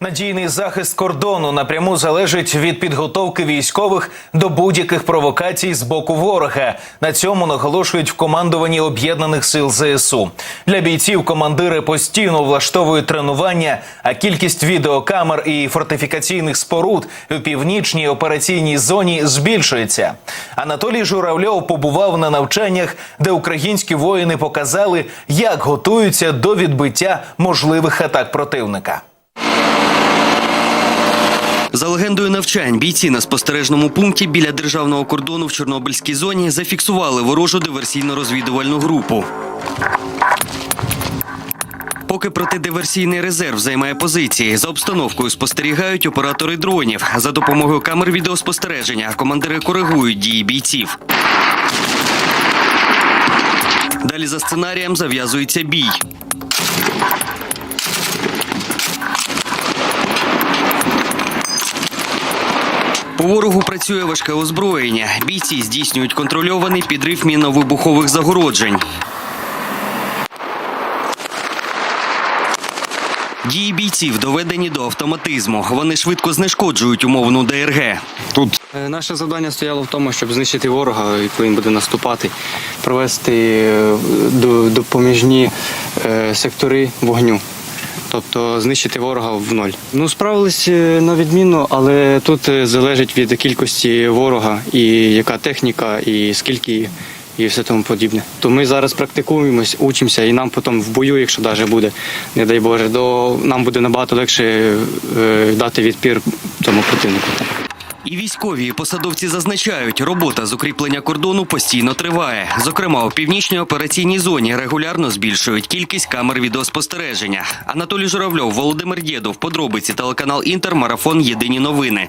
Надійний захист кордону напряму залежить від підготовки військових до будь-яких провокацій з боку ворога. На цьому наголошують в командуванні об'єднаних сил ЗСУ. Для бійців командири постійно влаштовують тренування, а кількість відеокамер і фортифікаційних споруд у північній операційній зоні збільшується. Анатолій Журавльов побував на навчаннях, де українські воїни показали, як готуються до відбиття можливих атак противника. За легендою навчань, бійці на спостережному пункті біля державного кордону в Чорнобильській зоні зафіксували ворожу диверсійно-розвідувальну групу. Поки протидиверсійний резерв займає позиції, за обстановкою спостерігають оператори дронів. За допомогою камер відеоспостереження командири коригують дії бійців. Далі за сценарієм зав'язується бій. По ворогу працює важке озброєння. Бійці здійснюють контрольований підрив мінно-вибухових загороджень. Дії бійців доведені до автоматизму. Вони швидко знешкоджують умовну ДРГ. Тут Е, наше завдання стояло в тому, щоб знищити ворога, коли він буде наступати, провести е, допоміжні е, сектори вогню. Тобто знищити ворога в ноль. Ну, справились е, на відміну, але тут е, залежить від кількості ворога і яка техніка, і скільки, і все тому подібне. То ми зараз практикуємось, учимося, і нам потім в бою, якщо даже буде, не дай Боже, то нам буде набагато легше е, дати відпір тому противнику. І військові і посадовці зазначають, робота з укріплення кордону постійно триває. Зокрема, у північній операційній зоні регулярно збільшують кількість камер відеоспостереження. Анатолій Журавльов, Володимир Дєдов, подробиці телеканал Інтер, марафон Єдині новини.